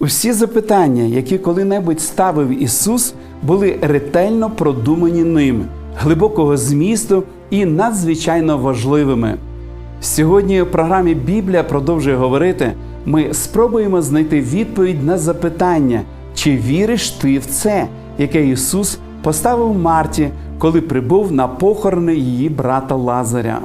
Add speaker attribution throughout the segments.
Speaker 1: Усі запитання, які коли-небудь ставив Ісус, були ретельно продумані ним, глибокого змісту і надзвичайно важливими. Сьогодні в програмі Біблія продовжує говорити. Ми спробуємо знайти відповідь на запитання, чи віриш ти в це, яке Ісус поставив Марті, коли прибув на похорони її брата Лазаря.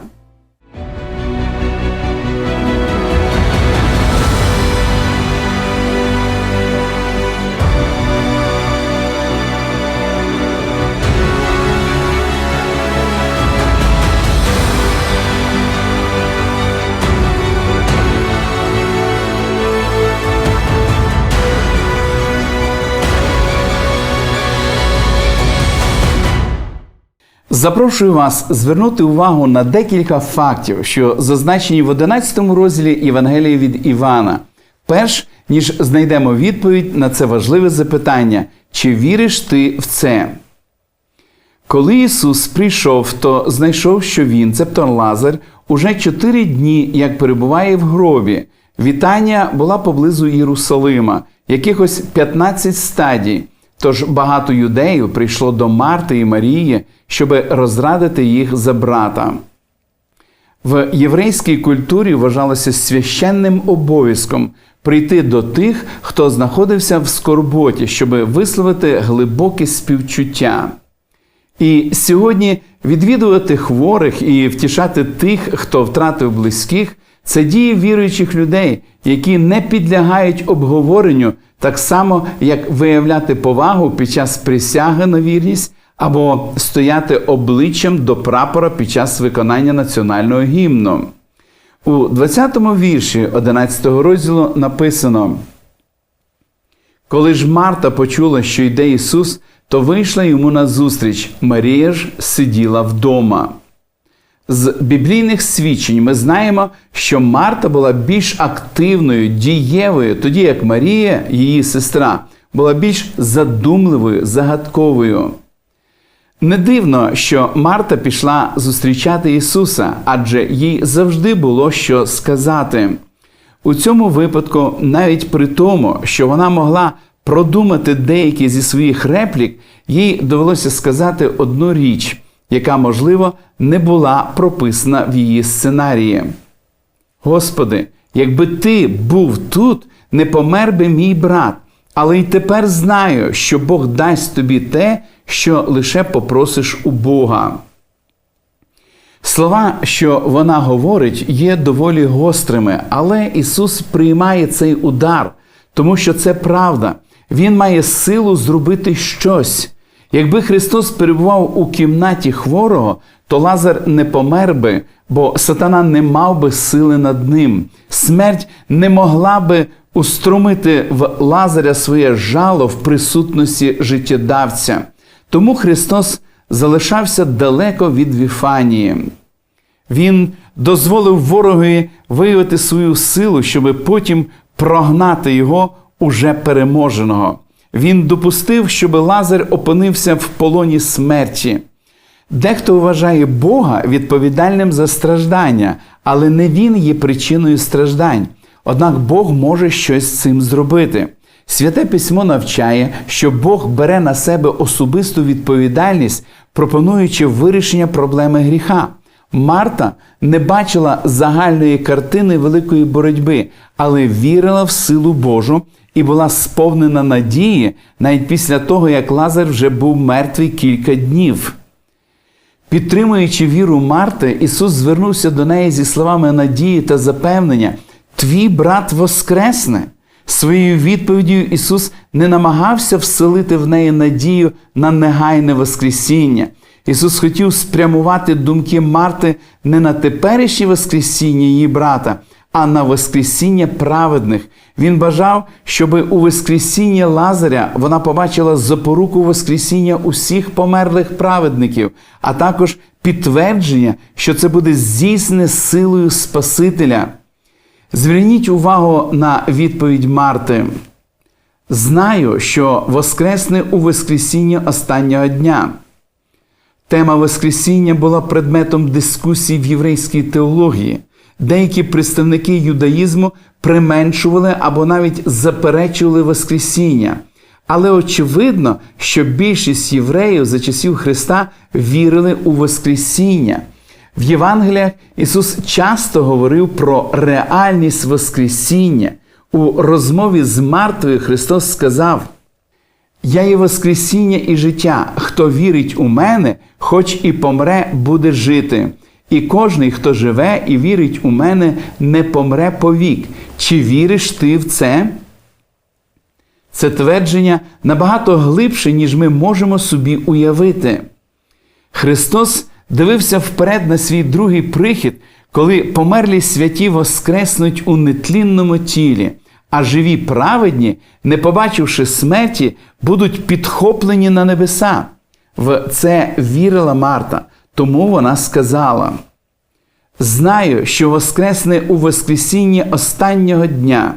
Speaker 1: Запрошую вас звернути увагу на декілька фактів, що зазначені в 11 розділі Євангелії від Івана. Перш ніж знайдемо відповідь на це важливе запитання, чи віриш ти в це? Коли Ісус прийшов, то знайшов, що він, цебто Лазар, уже чотири дні, як перебуває в гробі. Вітання була поблизу Єрусалима, якихось 15 стадій. Тож багато юдеїв прийшло до Марти і Марії, щоб розрадити їх за брата. В єврейській культурі вважалося священним обов'язком прийти до тих, хто знаходився в скорботі, щоб висловити глибоке співчуття. І сьогодні відвідувати хворих і втішати тих, хто втратив близьких, це дії віруючих людей, які не підлягають обговоренню, так само як виявляти повагу під час присяги на вірність або стояти обличчям до прапора під час виконання національного гімну. У 20-му вірші 11 розділу написано: Коли ж Марта почула, що йде Ісус, то вийшла йому назустріч. Марія ж сиділа вдома. З біблійних свідчень ми знаємо, що Марта була більш активною, дієвою, тоді як Марія, її сестра, була більш задумливою, загадковою. Не дивно, що Марта пішла зустрічати Ісуса, адже їй завжди було що сказати. У цьому випадку, навіть при тому, що вона могла продумати деякі зі своїх реплік, їй довелося сказати одну річ, яка, можливо, не була прописана в її сценарії. Господи, якби ти був тут, не помер би мій брат, але й тепер знаю, що Бог дасть тобі те, що лише попросиш у Бога. Слова, що вона говорить, є доволі гострими, але Ісус приймає цей удар, тому що це правда. Він має силу зробити щось. Якби Христос перебував у кімнаті хворого, то Лазар не помер би, бо сатана не мав би сили над ним. Смерть не могла би уструмити в Лазаря своє жало в присутності життєдавця. Тому Христос залишався далеко від Віфанії. Він дозволив ворогові виявити свою силу, щоб потім прогнати його уже переможеного. Він допустив, щоб Лазар опинився в полоні смерті. Дехто вважає Бога відповідальним за страждання, але не він є причиною страждань. Однак Бог може щось з цим зробити. Святе письмо навчає, що Бог бере на себе особисту відповідальність, пропонуючи вирішення проблеми гріха. Марта не бачила загальної картини великої боротьби, але вірила в силу Божу і була сповнена надії навіть після того, як Лазар вже був мертвий кілька днів. Підтримуючи віру Марти, Ісус звернувся до неї зі словами надії та запевнення: Твій брат воскресне. Своєю відповіддю Ісус не намагався вселити в неї надію на негайне Воскресіння. Ісус хотів спрямувати думки Марти не на теперішнє Воскресіння її брата, а на Воскресіння праведних. Він бажав, щоб у Воскресіння Лазаря вона побачила запоруку Воскресіння усіх померлих праведників, а також підтвердження, що це буде здійснене силою Спасителя. Зверніть увагу на відповідь Марти. Знаю, що Воскресне у Воскресіння останнього дня. Тема Воскресіння була предметом дискусій в єврейській теології. Деякі представники юдаїзму применшували або навіть заперечували Воскресіння. Але очевидно, що більшість євреїв за часів Христа вірили у Воскресіння. В Євангеліях Ісус часто говорив про реальність Воскресіння. У розмові з Мартою Христос сказав: Я є Воскресіння і життя. Хто вірить у мене, хоч і помре, буде жити. І кожний, хто живе і вірить у мене, не помре повік. Чи віриш ти в це? Це твердження набагато глибше, ніж ми можемо собі уявити. Христос дивився вперед на свій другий прихід, коли померлі святі воскреснуть у нетлінному тілі, а живі праведні, не побачивши смерті, будуть підхоплені на небеса. В це вірила Марта, тому вона сказала: Знаю, що воскресне у Воскресінні останнього дня.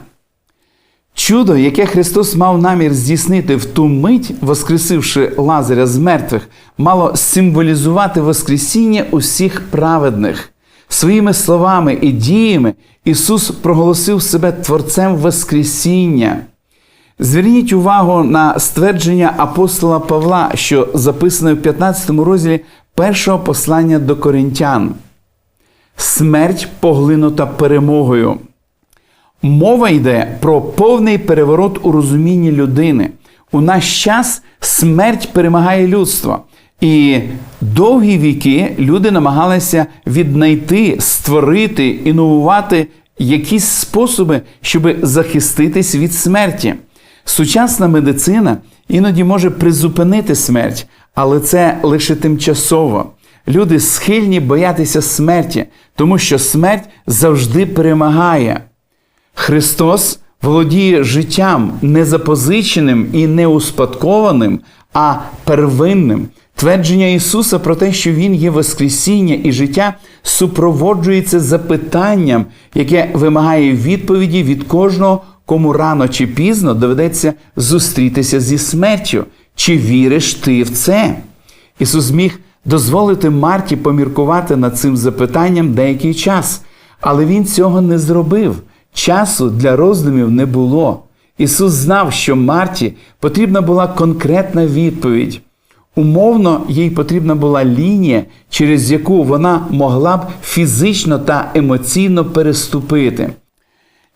Speaker 1: Чудо, яке Христос мав намір здійснити в ту мить, воскресивши Лазаря з мертвих, мало символізувати Воскресіння усіх праведних. Своїми словами і діями Ісус проголосив себе Творцем Воскресіння. Зверніть увагу на ствердження апостола Павла, що записане в 15 розділі першого послання до коринтян. Смерть поглинута перемогою. Мова йде про повний переворот у розумінні людини. У наш час смерть перемагає людство. І довгі віки люди намагалися віднайти, створити, інновувати якісь способи, щоб захиститись від смерті. Сучасна медицина іноді може призупинити смерть, але це лише тимчасово. Люди схильні боятися смерті, тому що смерть завжди перемагає. Христос володіє життям не запозиченим і не успадкованим, а первинним. Твердження Ісуса про те, що Він є Воскресіння і життя, супроводжується запитанням, яке вимагає відповіді від кожного, кому рано чи пізно доведеться зустрітися зі смертю. Чи віриш ти в це? Ісус зміг дозволити Марті поміркувати над цим запитанням деякий час, але Він цього не зробив. Часу для роздумів не було. Ісус знав, що Марті потрібна була конкретна відповідь. Умовно, їй потрібна була лінія, через яку вона могла б фізично та емоційно переступити.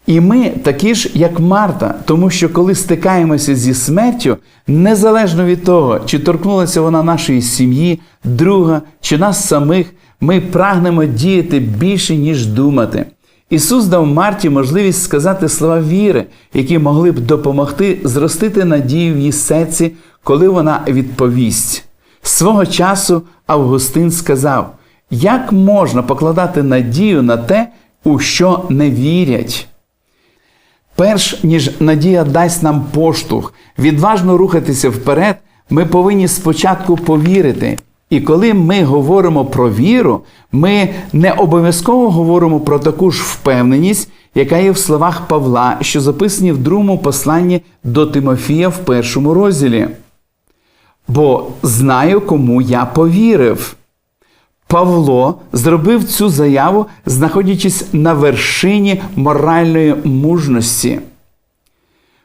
Speaker 1: І ми такі ж, як Марта, тому що коли стикаємося зі смертю, незалежно від того, чи торкнулася вона нашої сім'ї, друга чи нас самих, ми прагнемо діяти більше, ніж думати. Ісус дав Марті можливість сказати слова віри, які могли б допомогти зростити надію в її серці, коли вона відповість. Свого часу Августин сказав, як можна покладати надію на те, у що не вірять. Перш ніж надія дасть нам поштовх, відважно рухатися вперед, ми повинні спочатку повірити. І коли ми говоримо про віру, ми не обов'язково говоримо про таку ж впевненість, яка є в словах Павла, що записані в другому посланні до Тимофія в першому розділі. Бо знаю, кому я повірив. Павло зробив цю заяву, знаходячись на вершині моральної мужності.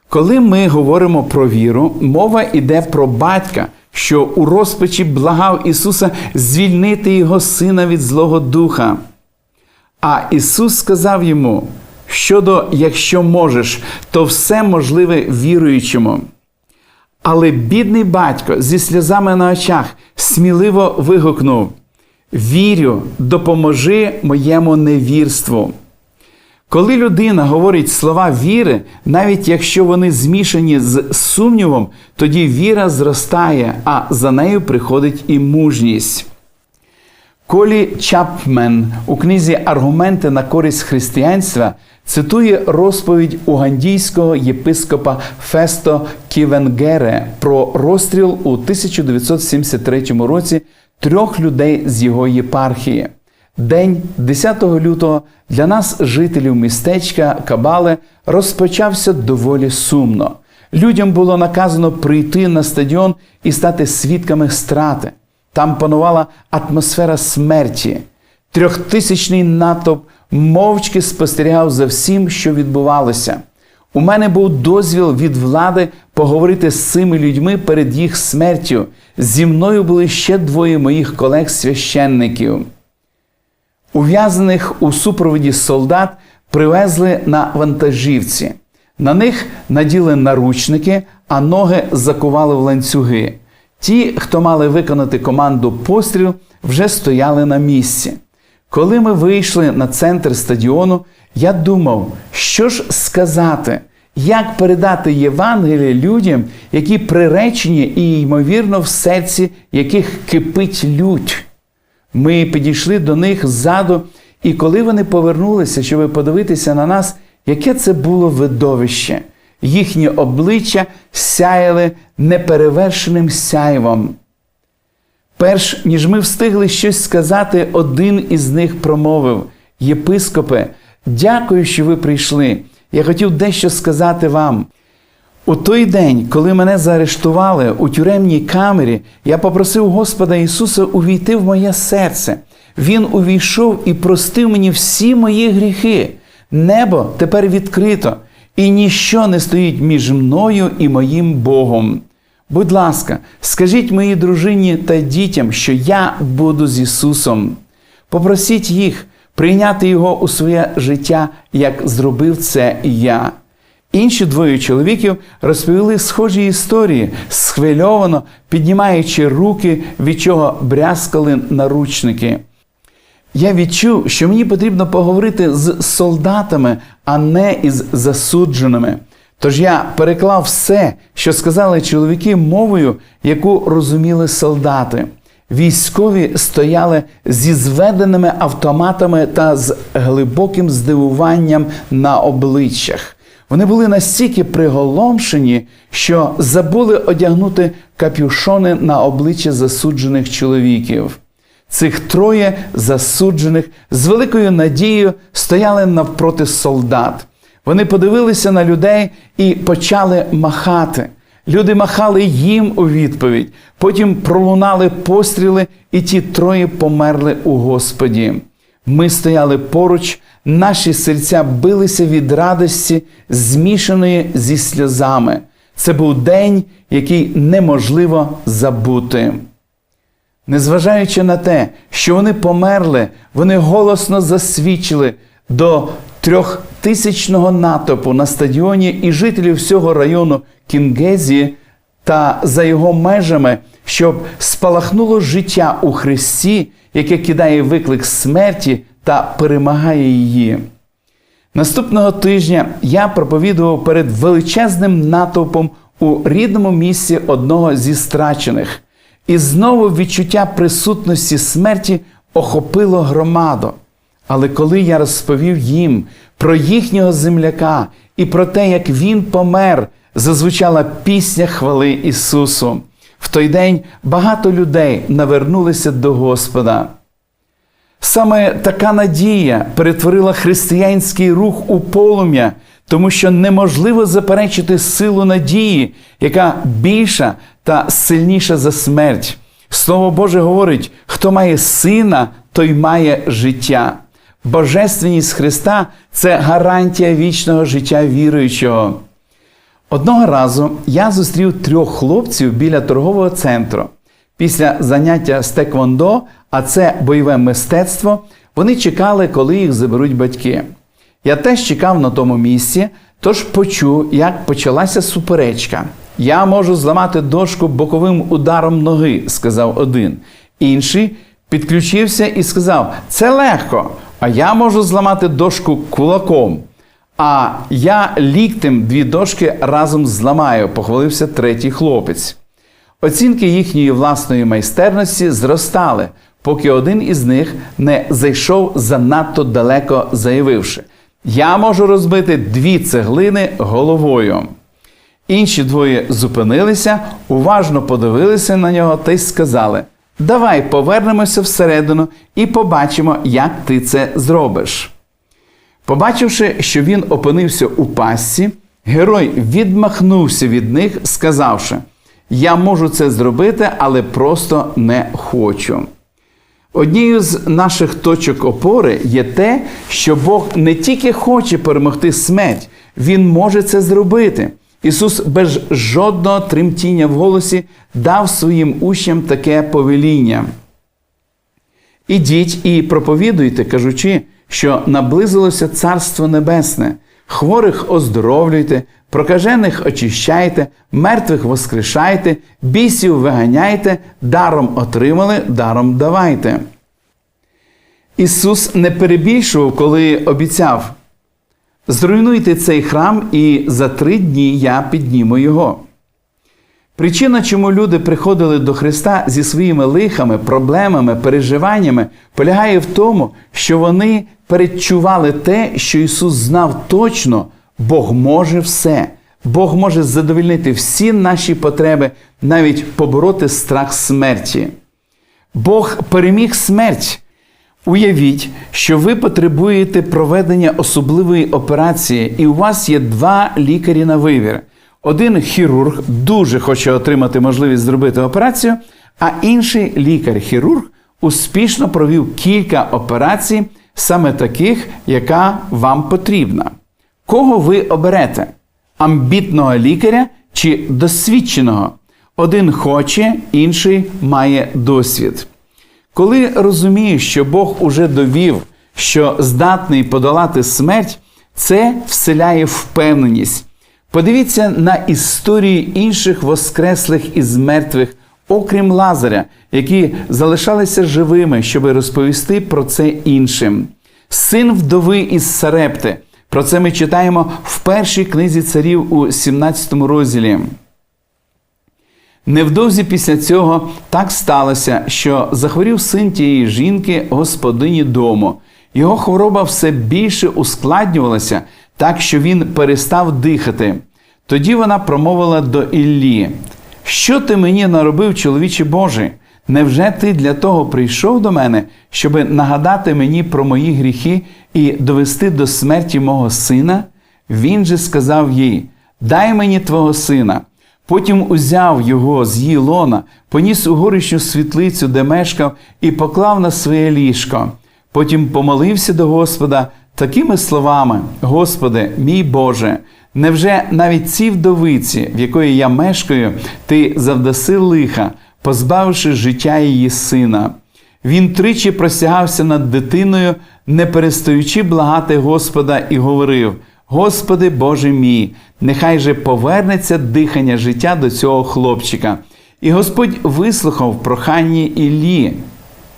Speaker 1: Коли ми говоримо про віру, мова йде про батька, що у розпачі благав Ісуса звільнити Його Сина від Злого Духа. А Ісус сказав йому, щодо якщо можеш, то все можливе віруючому. Але бідний батько зі сльозами на очах сміливо вигукнув: Вірю, допоможи моєму невірству. Коли людина говорить слова віри, навіть якщо вони змішані з сумнівом, тоді віра зростає, а за нею приходить і мужність. Колі Чапмен у книзі Аргументи на користь християнства цитує розповідь угандійського єпископа Фесто Ківенгере про розстріл у 1973 році трьох людей з його єпархії. День 10 лютого для нас, жителів містечка Кабали, розпочався доволі сумно. Людям було наказано прийти на стадіон і стати свідками страти. Там панувала атмосфера смерті. Трьохтисячний натовп мовчки спостерігав за всім, що відбувалося. У мене був дозвіл від влади поговорити з цими людьми перед їх смертю. Зі мною були ще двоє моїх колег-священників. Ув'язаних у супроводі солдат привезли на вантажівці. На них наділи наручники, а ноги закували в ланцюги. Ті, хто мали виконати команду постріл, вже стояли на місці. Коли ми вийшли на центр стадіону, я думав, що ж сказати, як передати Євангеліє людям, які приречені і, ймовірно, в серці яких кипить лють. Ми підійшли до них ззаду, і коли вони повернулися, щоб подивитися на нас, яке це було видовище, їхні обличчя сяяли неперевершеним сяйвом. Перш ніж ми встигли щось сказати, один із них промовив: Єпископе, дякую, що ви прийшли. Я хотів дещо сказати вам. У той день, коли мене заарештували у тюремній камері, я попросив Господа Ісуса увійти в моє серце. Він увійшов і простив мені всі мої гріхи. Небо тепер відкрито, і ніщо не стоїть між мною і моїм Богом. Будь ласка, скажіть моїй дружині та дітям, що я буду з Ісусом. Попросіть їх прийняти Його у своє життя, як зробив це я. Інші двоє чоловіків розповіли схожі історії, схвильовано піднімаючи руки, від чого брязкали наручники. Я відчув, що мені потрібно поговорити з солдатами, а не із засудженими. Тож я переклав все, що сказали чоловіки мовою, яку розуміли солдати. Військові стояли зі зведеними автоматами та з глибоким здивуванням на обличчях. Вони були настільки приголомшені, що забули одягнути капюшони на обличчя засуджених чоловіків. Цих троє засуджених з великою надією стояли навпроти солдат. Вони подивилися на людей і почали махати. Люди махали їм у відповідь. Потім пролунали постріли, і ті троє померли у Господі. Ми стояли поруч, наші серця билися від радості, змішаної зі сльозами. Це був день, який неможливо забути. Незважаючи на те, що вони померли, вони голосно засвідчили до трьохтисячного натовпу на стадіоні і жителів всього району Кінгезі та за його межами, щоб спалахнуло життя у Христі, яке кидає виклик смерті та перемагає її. Наступного тижня я проповідував перед величезним натовпом у рідному місці одного зі страчених, і знову відчуття присутності смерті охопило громаду. Але коли я розповів їм про їхнього земляка і про те, як він помер, зазвучала пісня хвали Ісусу. В той день багато людей навернулися до Господа. Саме така надія перетворила християнський рух у полум'я, тому що неможливо заперечити силу надії, яка більша та сильніша за смерть. Слово Боже говорить: хто має сина, той має життя. Божественність Христа це гарантія вічного життя віруючого. Одного разу я зустрів трьох хлопців біля торгового центру. Після заняття з теквондо, а це бойове мистецтво, вони чекали, коли їх заберуть батьки. Я теж чекав на тому місці, тож почув, як почалася суперечка. Я можу зламати дошку боковим ударом ноги, сказав один. Інший підключився і сказав: Це легко, а я можу зламати дошку кулаком. А я ліктем дві дошки разом зламаю, похвалився третій хлопець. Оцінки їхньої власної майстерності зростали, поки один із них не зайшов занадто далеко, заявивши: Я можу розбити дві цеглини головою. Інші двоє зупинилися, уважно подивилися на нього та й сказали: Давай повернемося всередину і побачимо, як ти це зробиш. Побачивши, що він опинився у пастці, герой відмахнувся від них, сказавши: Я можу це зробити, але просто не хочу. Однією з наших точок опори є те, що Бог не тільки хоче перемогти смерть, Він може це зробити. Ісус без жодного тремтіння в голосі дав своїм учням таке повеління. Ідіть і проповідуйте, кажучи, що наблизилося Царство Небесне, хворих оздоровлюйте, прокажених очищайте, мертвих воскрешайте, бісів виганяйте, даром отримали, даром давайте. Ісус не перебільшував, коли обіцяв: зруйнуйте цей храм, і за три дні я підніму його. Причина, чому люди приходили до Христа зі своїми лихами, проблемами, переживаннями, полягає в тому, що вони передчували те, що Ісус знав точно, Бог може все. Бог може задовольнити всі наші потреби, навіть побороти страх смерті. Бог переміг смерть. Уявіть, що ви потребуєте проведення особливої операції, і у вас є два лікарі на вибір. Один хірург дуже хоче отримати можливість зробити операцію, а інший лікар-хірург успішно провів кілька операцій, саме таких, яка вам потрібна. Кого ви оберете? Амбітного лікаря чи досвідченого? Один хоче, інший має досвід. Коли розумієш, що Бог уже довів, що здатний подолати смерть, це вселяє впевненість. Подивіться на історії інших воскреслих із мертвих, окрім Лазаря, які залишалися живими, щоб розповісти про це іншим. Син вдови із Сарепти. Про це ми читаємо в першій книзі царів у 17 розділі. Невдовзі після цього так сталося, що захворів син тієї жінки, господині дому. Його хвороба все більше ускладнювалася, так що він перестав дихати. Тоді вона промовила до Іллі: Що ти мені наробив, чоловіче Божий? Невже ти для того прийшов до мене, щоби нагадати мені про мої гріхи і довести до смерті мого сина? Він же сказав їй: Дай мені твого сина. Потім узяв його з її лона, поніс у горищну світлицю, де мешкав, і поклав на своє ліжко. Потім помолився до Господа такими словами: Господи, мій Боже, невже навіть цій вдовиці, в якої я мешкаю, ти завдаси лиха, позбавивши життя її сина? Він тричі просягався над дитиною, не перестаючи благати Господа, і говорив: Господи Боже мій, нехай же повернеться дихання життя до цього хлопчика. І Господь вислухав прохання Іллі,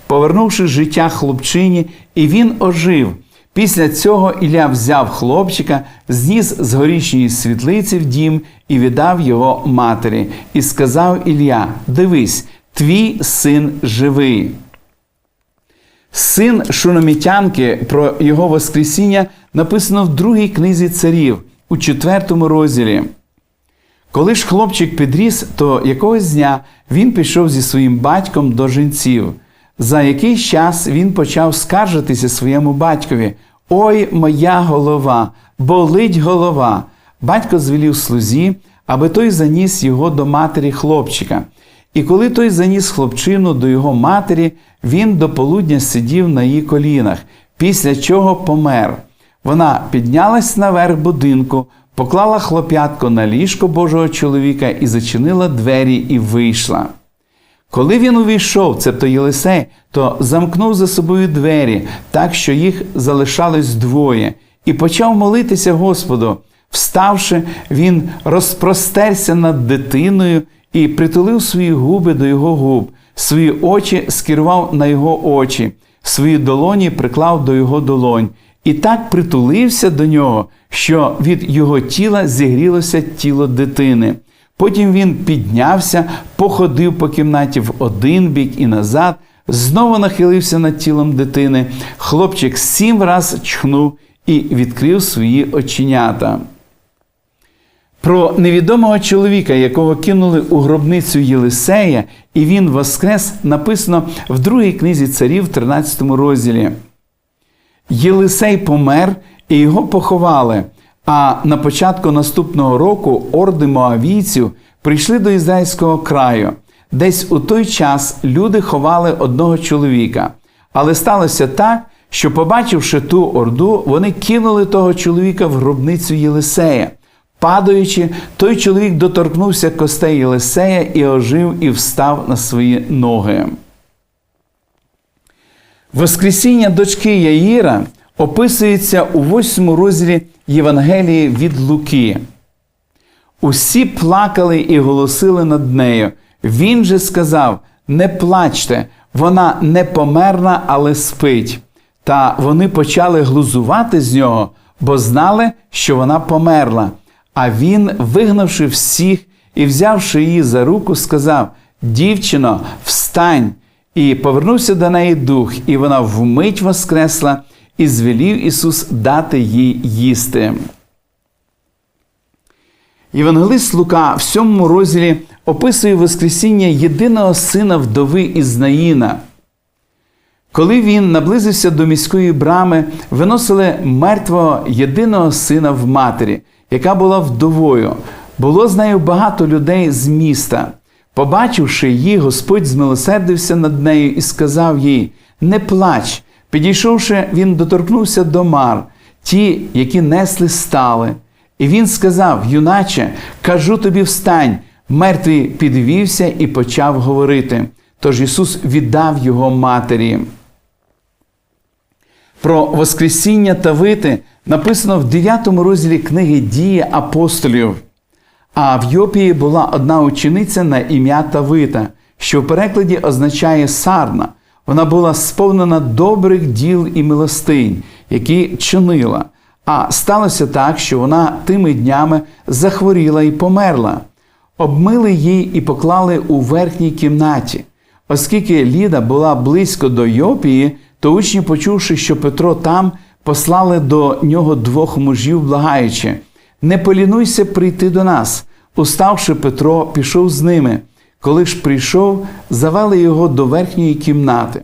Speaker 1: повернувши життя хлопчині, і він ожив. Після цього Ілля взяв хлопчика, зніс з горішньої світлиці в дім і віддав його матері, і сказав Ілля: Дивись, твій син живий. Син Шуномітянки про його Воскресіння написано в другій книзі царів у четвертому розділі. Коли ж хлопчик підріс, то якогось дня він пішов зі своїм батьком до жінців. За якийсь час він почав скаржитися своєму батькові: Ой, моя голова, болить голова. Батько звелів слузі, аби той заніс його до матері хлопчика. І коли той заніс хлопчину до його матері, він до полудня сидів на її колінах, після чого помер. Вона піднялась наверх будинку, поклала хлоп'ятко на ліжко Божого чоловіка і зачинила двері і вийшла. Коли він увійшов, цебто Єлисей, то замкнув за собою двері, так що їх залишалось двоє, і почав молитися Господу. Вставши, він розпростерся над дитиною і притулив свої губи до його губ, свої очі скерував на його очі, свої долоні приклав до його долонь, і так притулився до нього, що від його тіла зігрілося тіло дитини. Потім він піднявся, походив по кімнаті в один бік і назад, знову нахилився над тілом дитини. Хлопчик сім раз чхнув і відкрив свої оченята. Про невідомого чоловіка, якого кинули у гробницю Єлисея, і він воскрес, написано в другій книзі царів, 13 розділі. Єлисей помер і його поховали. А на початку наступного року орди моавійців прийшли до ізраїльського краю. Десь у той час люди ховали одного чоловіка. Але сталося так, що, побачивши ту орду, вони кинули того чоловіка в гробницю Єлисея. Падаючи, той чоловік доторкнувся костей Єлисея і ожив і встав на свої ноги. Воскресіння дочки Яїра описується у восьмому розділі Євангелії від Луки. Усі плакали і голосили над нею. Він же сказав: Не плачте, вона не померла, але спить. Та вони почали глузувати з нього, бо знали, що вона померла. А він, вигнавши всіх і взявши її за руку, сказав: Дівчино, встань! І повернувся до неї дух, і вона вмить воскресла, і звелів Ісус дати їй їсти. Євангелист Лука в сьомому розділі описує Воскресіння єдиного сина вдови Ізнаїна. Коли він наблизився до міської брами, виносили мертвого єдиного сина в матері, яка була вдовою. Було з нею багато людей з міста. Побачивши її, Господь змилосердився над нею і сказав їй: Не плач. Підійшовши, він доторкнувся до мар, ті, які несли стали. І він сказав: Юначе, кажу тобі, встань. Мертвий підвівся і почав говорити. Тож Ісус віддав його матері. Про Воскресіння Тавити написано в 9 розділі книги Дії апостолів. А в Йопії була одна учениця на ім'я Тавита, що в перекладі означає сарна. Вона була сповнена добрих діл і милостинь, які чинила. А сталося так, що вона тими днями захворіла і померла. Обмили її і поклали у верхній кімнаті. Оскільки Ліда була близько до Йопії, то учні, почувши, що Петро там, послали до нього двох мужів, благаючи: Не полінуйся прийти до нас. Уставши, Петро, пішов з ними. Коли ж прийшов, завели його до верхньої кімнати.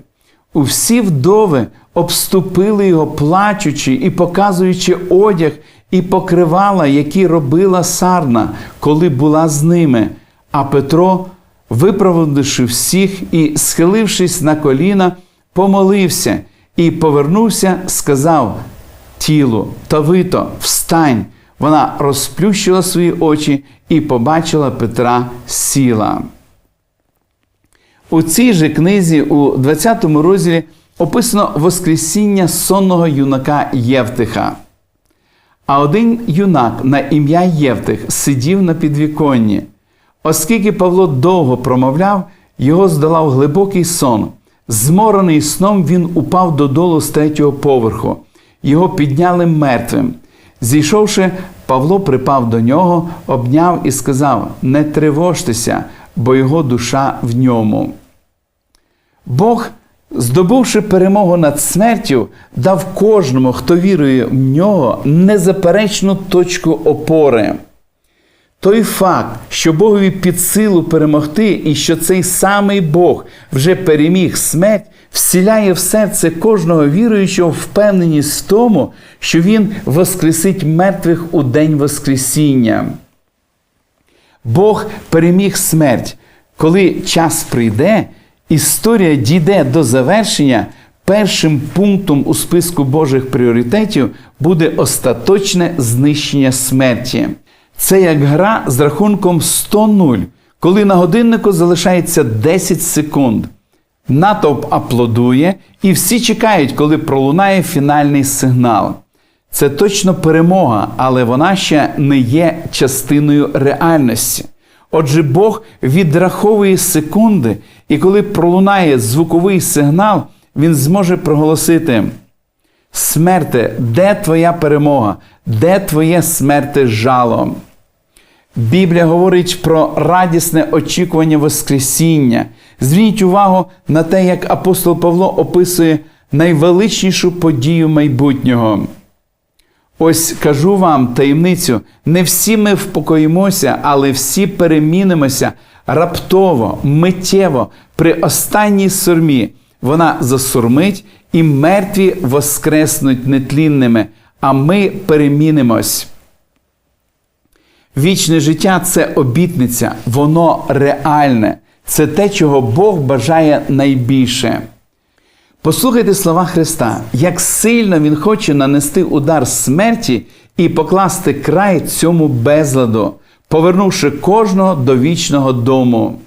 Speaker 1: Усі вдови обступили його, плачучи і показуючи одяг і покривала, які робила сарна, коли була з ними. А Петро, виправдавши всіх і, схилившись на коліна, помолився і повернувся, сказав тілу Тавито, встань. Вона розплющила свої очі і побачила Петра сіла. У цій же книзі, у 20 розділі, описано Воскресіння сонного юнака Євтиха. А один юнак на ім'я Євтих сидів на підвіконні. Оскільки Павло довго промовляв, його здолав глибокий сон. Зморений сном він упав додолу з третього поверху. Його підняли мертвим. Зійшовши, Павло припав до нього, обняв і сказав: Не тривожтеся, бо його душа в ньому. Бог, здобувши перемогу над смертю, дав кожному, хто вірує в нього, незаперечну точку опори. Той факт, що Богові під силу перемогти, і що цей самий Бог вже переміг смерть, всіляє в серце кожного віруючого впевненість в тому, що Він воскресить мертвих у день Воскресіння. Бог переміг смерть. Коли час прийде, історія дійде до завершення, першим пунктом у списку Божих пріоритетів буде остаточне знищення смерті. Це як гра з рахунком 100-0, коли на годиннику залишається 10 секунд. Натовп аплодує, і всі чекають, коли пролунає фінальний сигнал. Це точно перемога, але вона ще не є частиною реальності. Отже, Бог відраховує секунди, і коли пролунає звуковий сигнал, Він зможе проголосити: Смерте, де твоя перемога? Де твоє смерте жало? Біблія говорить про радісне очікування Воскресіння. Зверніть увагу на те, як апостол Павло описує найвеличнішу подію майбутнього. Ось кажу вам таємницю: не всі ми впокоїмося, але всі перемінимося раптово, миттєво, при останній сурмі. Вона засурмить, і мертві воскреснуть нетлінними, а ми перемінимось. Вічне життя це обітниця, воно реальне, це те, чого Бог бажає найбільше. Послухайте слова Христа, як сильно Він хоче нанести удар смерті і покласти край цьому безладу, повернувши кожного до вічного дому.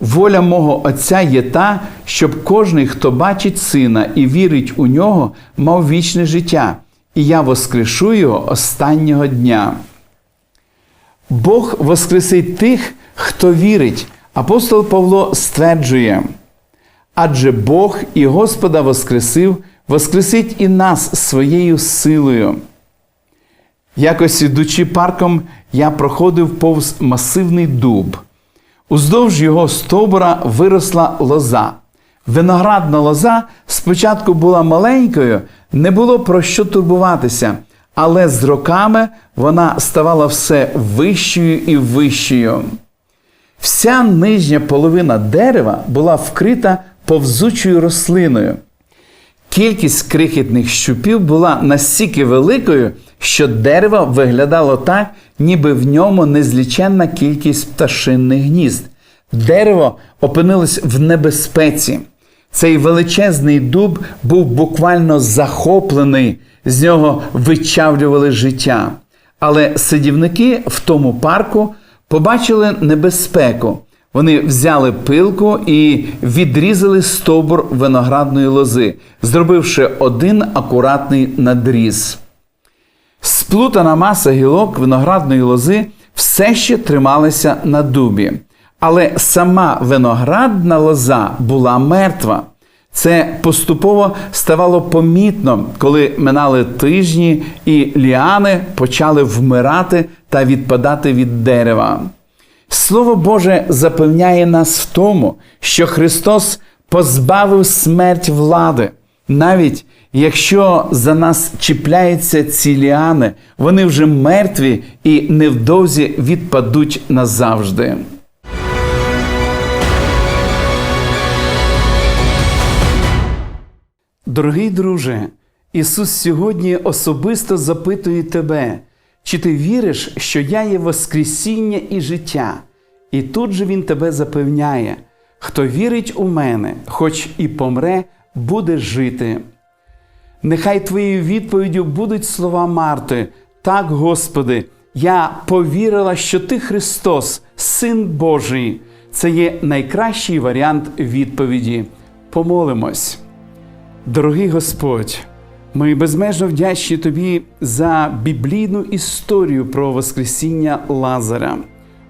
Speaker 1: Воля мого Отця є та, щоб кожний, хто бачить сина і вірить у нього, мав вічне життя, і я воскрешу його останнього дня. Бог воскресить тих, хто вірить. Апостол Павло стверджує, адже Бог і Господа воскресив, воскресить і нас своєю силою. Якось ідучи парком, я проходив повз масивний дуб. Уздовж його стовбура виросла лоза. Виноградна лоза спочатку була маленькою, не було про що турбуватися, але з роками вона ставала все вищою і вищою. Вся нижня половина дерева була вкрита повзучою рослиною. Кількість крихітних щупів була настільки великою, що дерево виглядало так, ніби в ньому незліченна кількість пташинних гнізд. Дерево опинилось в небезпеці. Цей величезний дуб був буквально захоплений, з нього вичавлювали життя. Але сидівники в тому парку побачили небезпеку. Вони взяли пилку і відрізали стовбур виноградної лози, зробивши один акуратний надріз. Сплутана маса гілок виноградної лози все ще трималася на дубі, але сама виноградна лоза була мертва. Це поступово ставало помітно, коли минали тижні і ліани почали вмирати та відпадати від дерева. Слово Боже запевняє нас в тому, що Христос позбавив смерть влади. Навіть якщо за нас чіпляються ці ліани, вони вже мертві і невдовзі відпадуть назавжди. Дорогий друже, Ісус сьогодні особисто запитує тебе, чи ти віриш, що я є Воскресіння і життя? І тут же Він тебе запевняє, хто вірить у мене, хоч і помре, буде жити. Нехай твоєю відповіддю будуть слова Марти. Так, Господи, я повірила, що Ти Христос, Син Божий. Це є найкращий варіант відповіді. Помолимось. Дорогий Господь, ми безмежно вдячні Тобі за біблійну історію про Воскресіння Лазаря.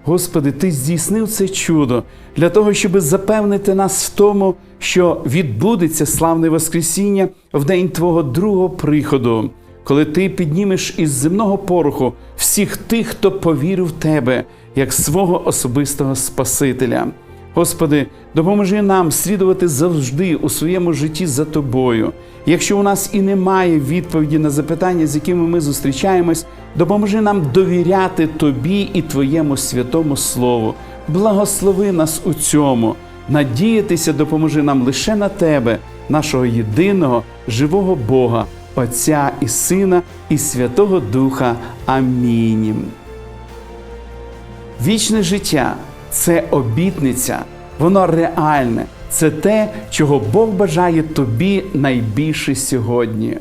Speaker 1: Господи, Ти здійснив це чудо для того, щоб запевнити нас в тому, що відбудеться славне Воскресіння в день Твого другого приходу, коли Ти піднімеш із земного пороху всіх тих, хто повірив в Тебе, як свого особистого Спасителя. Господи, допоможи нам слідувати завжди у своєму житті за Тобою. Якщо у нас і немає відповіді на запитання, з якими ми зустрічаємось, допоможи нам довіряти Тобі і Твоєму святому Слову. Благослови нас у цьому. Надіятися допоможи нам лише на Тебе, нашого єдиного живого Бога, Отця і Сина, і Святого Духа. Амінь. Вічне життя це обітниця, воно реальне. Це те, чого Бог бажає тобі найбільше сьогодні.